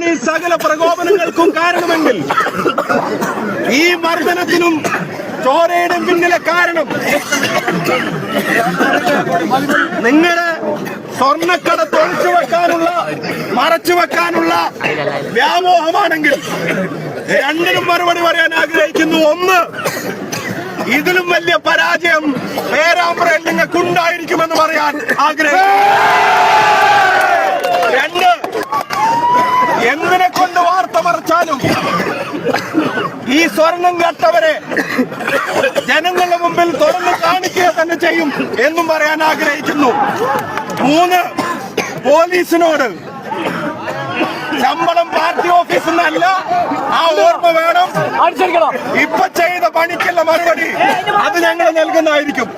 ഈ സകല പ്രകോപനങ്ങൾക്കും കാരണമെങ്കിൽ ഈ മർദ്ദനത്തിനും ചോരയുടെ പിന്നിലെ കാരണം നിങ്ങളുടെ സ്വർണക്കട തൊഴിച്ചു വെക്കാനുള്ള മറച്ചു വെക്കാനുള്ള വ്യാമോഹമാണെങ്കിൽ രണ്ടിനും മറുപടി പറയാൻ ആഗ്രഹിക്കുന്നു. ഒന്ന് ഇതിലും വലിയ പരാജയം പേരാമ്പ്രയിൽ നിങ്ങൾക്കുണ്ടായിരിക്കുമെന്ന് പറയാൻ ആഗ്രഹിക്കുന്നു. രണ്ട് എന്തിനെ കൊണ്ട് വാർത്ത മറച്ചാലും ഈ സ്വർണം കട്ടവരെ ജനങ്ങളുടെ മുമ്പിൽ തുറന്നു കാണിക്കുക തന്നെ ചെയ്യും എന്നും പറയാൻ ആഗ്രഹിക്കുന്നു. മൂന്ന് പോലീസിനോട് ശമ്പളം പാർട്ടി ഓഫീസിൽ നിന്നല്ല. ആ ഓർമ്മ വേണം. ഇപ്പൊ ചെയ്ത പണിക്കുള്ള മറുപടി. അത് ഞങ്ങൾ നൽകുന്നതായിരിക്കും.